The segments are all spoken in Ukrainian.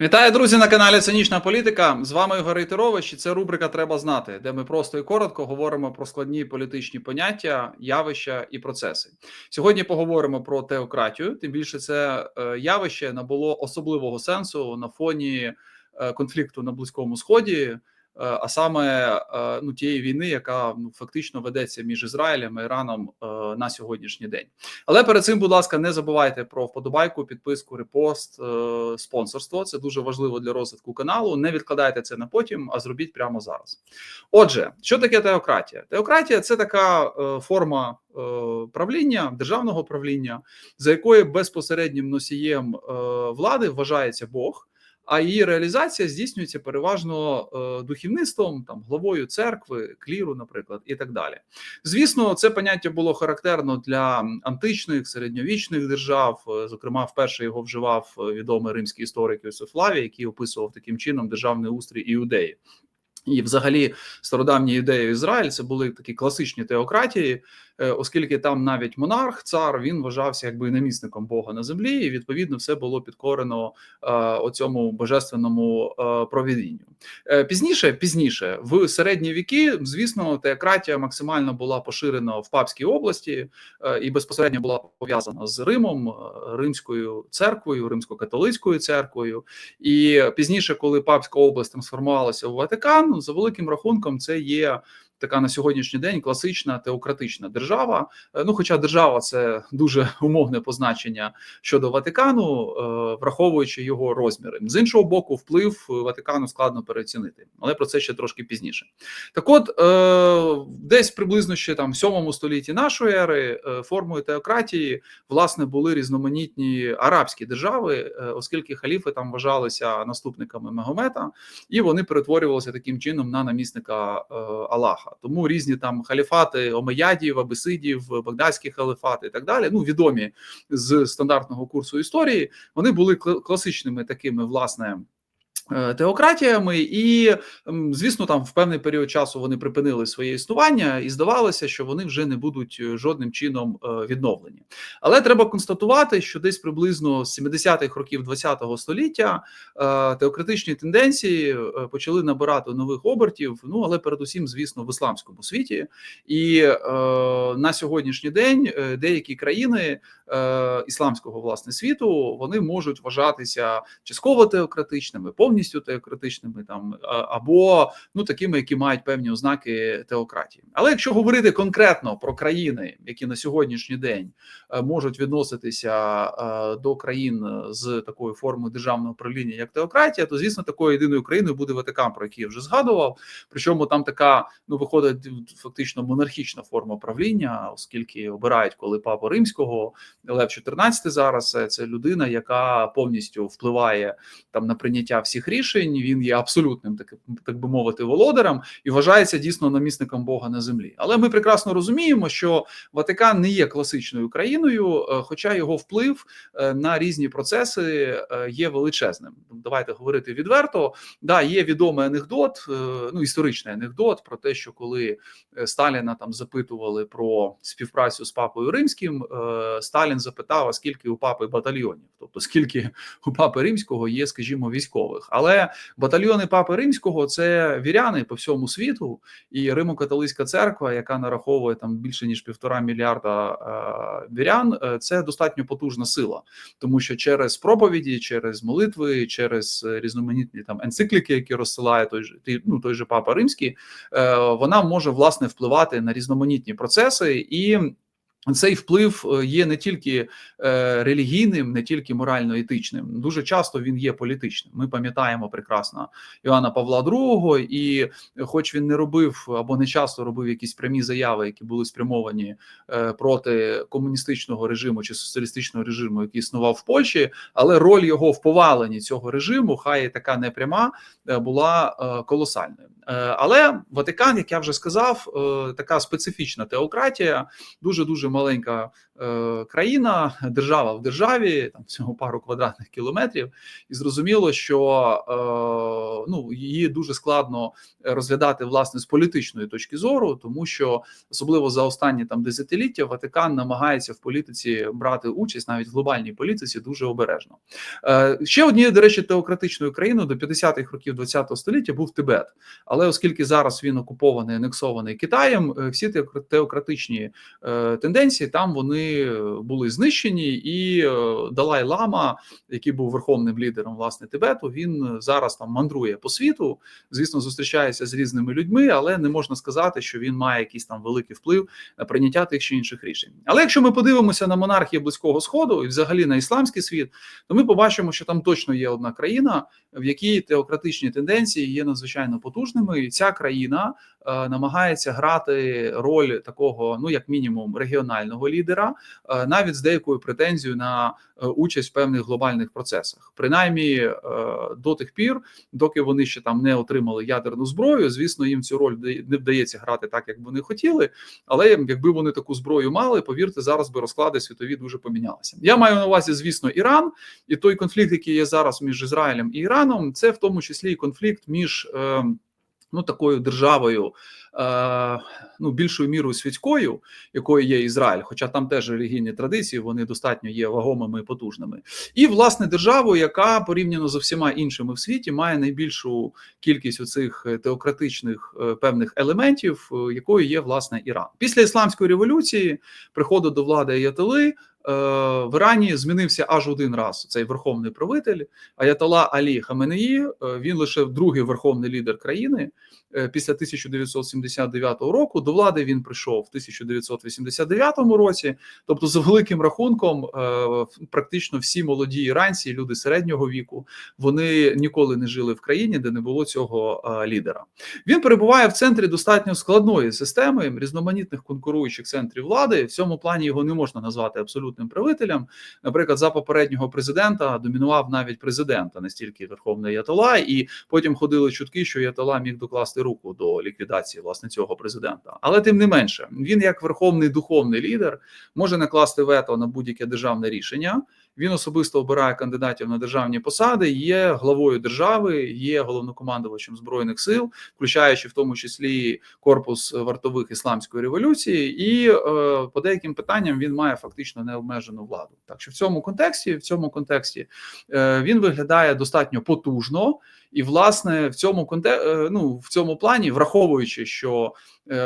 Вітаю, друзі, на каналі Цинічна Політика. З вами Ігор Рейтерович, і це рубрика Треба знати, де ми просто і коротко говоримо про складні політичні поняття, явища і процеси. Сьогодні поговоримо про теократію. Тим більше це е, явище набуло особливого сенсу на фоні е, конфлікту на Близькому Сході. Е, А саме е, ну тієї війни, яка ну фактично ведеться між Ізраїлем і Іраном е, на сьогоднішній день. Але перед цим, будь ласка, не забувайте про вподобайку, підписку, репост, спонсорство. Це дуже важливо для розвитку каналу. Не відкладайте це на потім, а зробіть прямо зараз. Отже, що таке теократія? Теократія це така форма правління, державного правління, за якою безпосереднім носієм влади вважається Бог. А її реалізація здійснюється переважно е, духовництвом, там главою церкви, кліру, наприклад, і так далі. Звісно, це поняття було характерно для античних середньовічних держав. Е, Зокрема, вперше його вживав е, відомий римський історик Йосиф Флавій, який описував таким чином державний устрій іудеї. І, взагалі, стародавні ідеї Ізраїль це були такі класичні теократії, оскільки там навіть монарх, цар, він вважався якби намісником Бога на землі, і відповідно все було підкорено е, оцьому божественному е, провідінню. Е, Пізніше, пізніше, в середні віки, звісно, теократія максимально була поширена в Папській області е, і безпосередньо була пов'язана з Римом, е, Римською церквою, римсько-католицькою церквою. І пізніше, коли Папська область трансформувалася у Ватикан, за великим рахунком, це є. Така на сьогоднішній день класична теократична держава. Е, Ну, хоча держава це дуже умовне позначення щодо Ватикану, е, враховуючи його розміри. З іншого боку, вплив Ватикану складно переоцінити, але про це ще трошки пізніше. Так, от е, десь приблизно ще там в 7 столітті нашої ери е, формою теократії власне були різноманітні арабські держави, е, оскільки халіфи там вважалися наступниками Магомета, і вони перетворювалися таким чином на намісника е, Аллаха. Тому різні там халіфати Омеядів, Абисидів, Багдадські халіфати і так далі. Ну відомі з стандартного курсу історії. Вони були класичними такими власне. Е, Теократіями, і звісно, там в певний період часу вони припинили своє існування, і здавалося, що вони вже не будуть е, жодним чином е, відновлені. Але треба констатувати, що десь приблизно з 70-х років ХХ століття теократичні тенденції почали набирати нових обертів. Ну але передусім, звісно, в ісламському світі. І е, на сьогоднішній день деякі країни е, ісламського власне світу вони можуть вважатися частково теократичними, повністю теократичними, там або ну такими, які мають певні ознаки теократії. Але якщо говорити конкретно про країни, які на сьогоднішній день е, можуть відноситися е, до країн з такою формою державного правління, як теократія, то звісно такою єдиною країною буде Ватикан, про який я вже згадував. Причому там така ну виходить фактично монархічна форма правління, оскільки обирають коли папу римського Лев 14 зараз е, це людина, яка повністю впливає там на прийняття всіх рішень. Він є абсолютним, так, так би мовити, володарем і вважається дійсно намісником Бога на землі. Але ми прекрасно розуміємо, що Ватикан не є класичною країною, е, хоча його вплив е, на різні процеси е, є величезним. Давайте говорити відверто. Да, є відомий анекдот, ну історичний анекдот про те, що коли Сталіна там запитували про співпрацю з папою римським, Сталін запитав, а скільки у папи батальйонів, тобто скільки у папи римського є, скажімо, військових. Але батальйони папи римського це віряни по всьому світу, і Римо-католицька церква, яка нараховує там більше ніж півтора мільярда е, вірян, е, це достатньо потужна сила, тому що через проповіді, через молитви, через е, різноманітні там енцикліки, які розсилає той же ну, той же папа римський, вона може власне впливати на різноманітні процеси і. Цей вплив е, є не тільки е, релігійним, не тільки морально-етичним. Дуже часто він є політичним. Ми пам'ятаємо прекрасно Іоанна Павла II, і, хоч він не робив або не часто робив якісь прямі заяви, які були спрямовані е, проти комуністичного режиму чи соціалістичного режиму, який існував в Польщі, але роль його в поваленні цього режиму, хай і така непряма, була колосальною. Але Ватикан, як я вже сказав, така специфічна теократія, дуже дуже маленька е, країна, держава в державі, там всього пару квадратних кілометрів, і зрозуміло, що е, ну її дуже складно розглядати власне з політичної точки зору, тому що особливо за останні там десятиліття Ватикан намагається в політиці брати участь навіть в глобальній політиці дуже обережно. Е, ще однією, до речі, теократичною країною до 50-х років ХХ століття був Тибет, але оскільки зараз він окупований, анексований Китаєм, е, всі теократичні е, тенденції там вони були знищені, і Далай Лама, який був верховним лідером власне Тибету, він зараз там мандрує по світу. Звісно, зустрічається з різними людьми, але не можна сказати, що він має якийсь там великий вплив на прийняття тих чи інших рішень. Але якщо ми подивимося на монархії близького сходу і взагалі на ісламський світ, то ми побачимо, що там точно є одна країна, в якій теократичні тенденції є надзвичайно потужними, і ця країна е, намагається грати роль такого, ну як мінімум, регіонального лідера, е, навіть з деякою претензією на е, участь в певних глобальних процесах, принаймні е, до тих пір, доки вони ще там не отримали ядерну зброю. Звісно, їм цю роль не вдається грати так, як вони хотіли. Але якби вони таку зброю мали, повірте, зараз би розклади світові дуже помінялися. Я маю на увазі, звісно, Іран і той конфлікт, який є зараз між Ізраїлем і Іраном, це в тому числі і конфлікт між. Е, Ну, такою державою, ну більшою мірою світською, якою є Ізраїль, хоча там теж релігійні традиції, вони достатньо є вагомими і потужними, і власне державою, яка порівняно з всіма іншими в світі має найбільшу кількість оцих теократичних е, певних елементів, е, якою є власне Іран. Після ісламської революції приходу до влади Аятоли, Е, в Ірані змінився аж один раз цей верховний правитель Аятола Алі Хаменеї. Е, він лише другий верховний лідер країни е, після 1979 року. До влади він прийшов в 1989 році. Тобто, за великим рахунком, практично всі молоді іранці, люди середнього віку, вони ніколи не жили в країні, де не було цього лідера. Він перебуває в центрі достатньо складної системи різноманітних конкуруючих центрів влади. В цьому плані його не можна назвати абсолютно абсолютним правителям. Наприклад, за попереднього президента домінував навіть президента, настільки верховний Ятола, і потім ходили чутки, що Ятола міг докласти руку до ліквідації власне цього президента. Але тим не менше, він як верховний духовний лідер може накласти вето на будь-яке державне рішення. Він особисто обирає кандидатів на державні посади, є главою держави, є головнокомандувачем збройних сил, включаючи в тому числі корпус вартових ісламської революції, і е, по деяким питанням він має фактично необмежену владу. Так що в цьому контексті, в цьому контексті е, він виглядає достатньо потужно. І власне в цьому конте... Е, ну, в цьому плані, враховуючи, що е,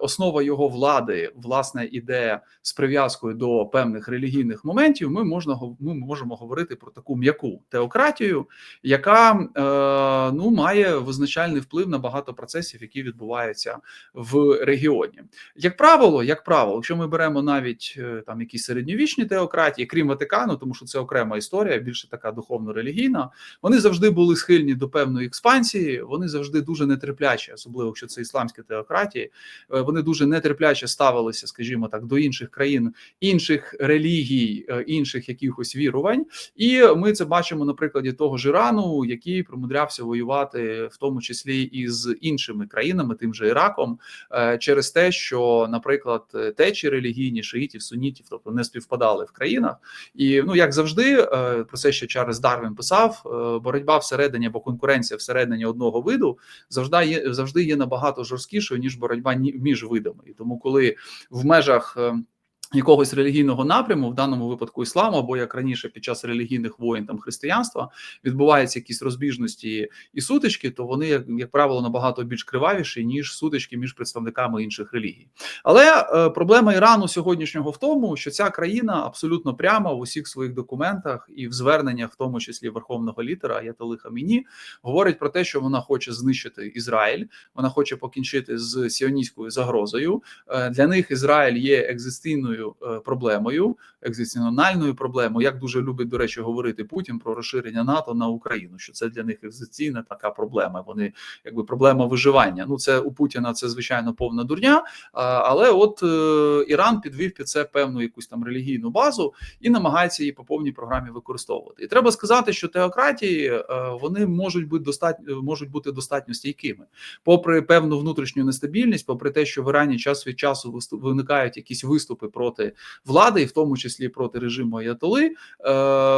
основа його влади власне іде з прив'язкою до певних релігійних моментів, ми можна ми можемо говорити про таку м'яку теократію, яка е, ну має визначальний вплив на багато процесів, які відбуваються в регіоні. Як правило, як правило, якщо ми беремо навіть е, там якісь середньовічні теократії, крім Ватикану, тому що це окрема історія, більше така духовно-релігійна, вони завжди були схильні до певної експансії, вони завжди дуже нетерпляче, особливо якщо це ісламські теократії, е, вони дуже нетерпляче ставилися, скажімо так, до інших країн, інших релігій, е, інших якихось вірувань. І ми це бачимо на прикладі того ж Ірану, який примудрявся воювати в тому числі і з іншими країнами, тим же Іраком, е, через те, що, наприклад, течі релігійні шиїтів, сунітів, тобто не співпадали в країнах, і ну як завжди, про це ще Чарльз Дарвін писав: боротьба всередині або конкуренція всередині одного виду завжди є завжди є набагато жорсткішою ніж боротьба між видами, і тому, коли в межах ем, Якогось релігійного напряму, в даному випадку ісламу, або як раніше під час релігійних воїн там християнства відбуваються якісь розбіжності і сутички, то вони, як, як правило, набагато більш кривавіші ніж сутички між представниками інших релігій. Але е, проблема Ірану сьогоднішнього в тому, що ця країна абсолютно прямо в усіх своїх документах і в зверненнях, в тому числі верховного літера Аятоли Хаміні, говорить про те, що вона хоче знищити Ізраїль, вона хоче покінчити з сіоністською загрозою. Е, для них Ізраїль є екзистенційною екзистенційною е, проблемою, екзистенціональною проблемою, як дуже любить до речі говорити Путін про розширення НАТО на Україну. Що це для них екзистенційна така проблема? Вони якби проблема виживання. Ну це у Путіна це звичайно повна дурня. Але от е, Іран підвів під це певну якусь там релігійну базу і намагається її по повній програмі використовувати. І треба сказати, що теократії е, вони можуть бути достатньо можуть бути достатньо стійкими, попри певну внутрішню нестабільність, попри те, що в Ірані час від часу виникають якісь виступи проти проти влади, і в тому числі проти режиму Аятоли, е,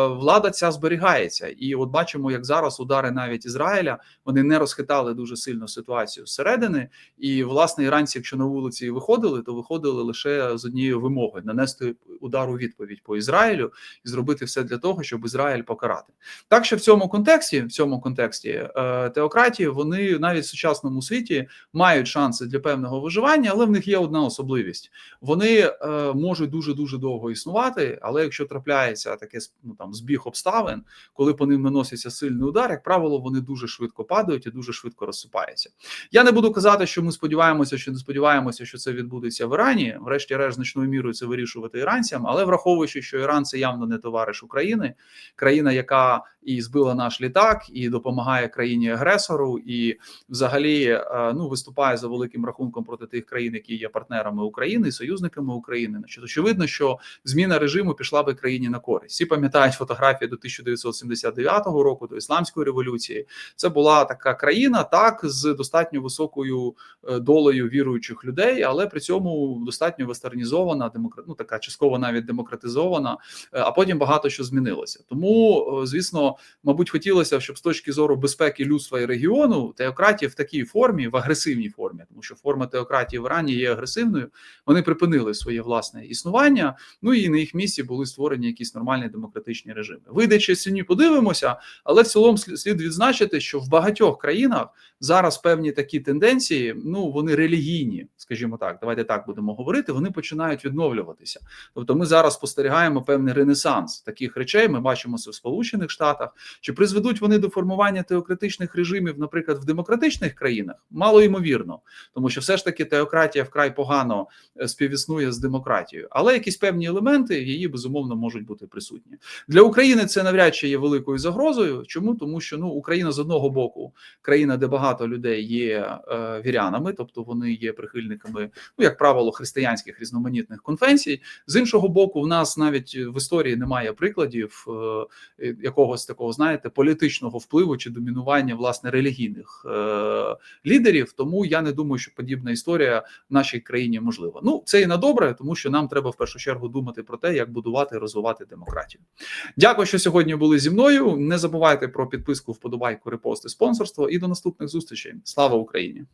влада ця зберігається. І от бачимо, як зараз удари навіть Ізраїля вони не розхитали дуже сильно ситуацію зсередини. І власне іранці, якщо на вулиці виходили, то виходили лише з однією вимогою нанести удар у відповідь по Ізраїлю і зробити все для того, щоб Ізраїль покарати. Так що в цьому контексті, в цьому контексті е, теократії вони навіть в сучасному світі мають шанси для певного виживання, але в них є одна особливість: вони е, можуть дуже дуже довго існувати. Але якщо трапляється таке ну, там збіг обставин, коли по ним наноситься сильний удар, як правило, вони дуже швидко падають і дуже швидко розсипаються. Я не буду казати, що ми сподіваємося, що не сподіваємося, що це відбудеться в Ірані. Врешті-решт, значною мірою це вирішувати іранцям, але враховуючи, що Іран це явно не товариш України, країна, яка і збила наш літак, і допомагає країні агресору, і взагалі е, ну виступає за великим рахунком проти тих країн, які є партнерами України, союзниками України. Значить, очевидно, що зміна режиму пішла би країні на користь. Всі пам'ятають фотографії до 1979 року, до ісламської революції. Це була така країна, так з достатньо високою е, долею віруючих людей, але при цьому достатньо вестернізована, демократ, ну, така частково навіть демократизована. е, А потім багато що змінилося. Тому, е, звісно, мабуть, хотілося, щоб з точки зору безпеки людства і регіону теократія в такій формі, в агресивній формі, тому що форма теократії в Ірані є агресивною. Вони припинили своє власне існування. Ну і на їх місці були створені якісь нормальні демократичні режими. Вийдячи сьогодні, подивимося, але в цілому слід слід відзначити, що в багатьох країнах зараз певні такі тенденції, ну вони релігійні, скажімо так, давайте так будемо говорити. Вони починають відновлюватися. Тобто, ми зараз спостерігаємо певний ренесанс таких речей. Ми бачимо це в Сполучених Штатах. Чи призведуть вони до формування теократичних режимів, наприклад, в демократичних країнах? Мало ймовірно, тому що все ж таки теократія вкрай погано е, співіснує з демократією, але якісь певні елементи її безумовно можуть бути присутні для України. Це навряд чи є великою загрозою. Чому тому, що ну Україна з одного боку країна, де багато людей є е, вірянами, тобто вони є прихильниками, ну як правило, християнських різноманітних конфесій. З іншого боку, в нас навіть в історії немає прикладів е, якогось такого, знаєте, політичного впливу чи домінування власне релігійних е, лідерів. Тому я не думаю, що подібна історія в нашій країні можлива. Ну це і на добре, тому що нам треба в першу чергу думати про те, як будувати і розвивати демократію. Дякую, що сьогодні були зі мною. Не забувайте про підписку, вподобайку, репости, спонсорство і до наступних зустрічей. Слава Україні!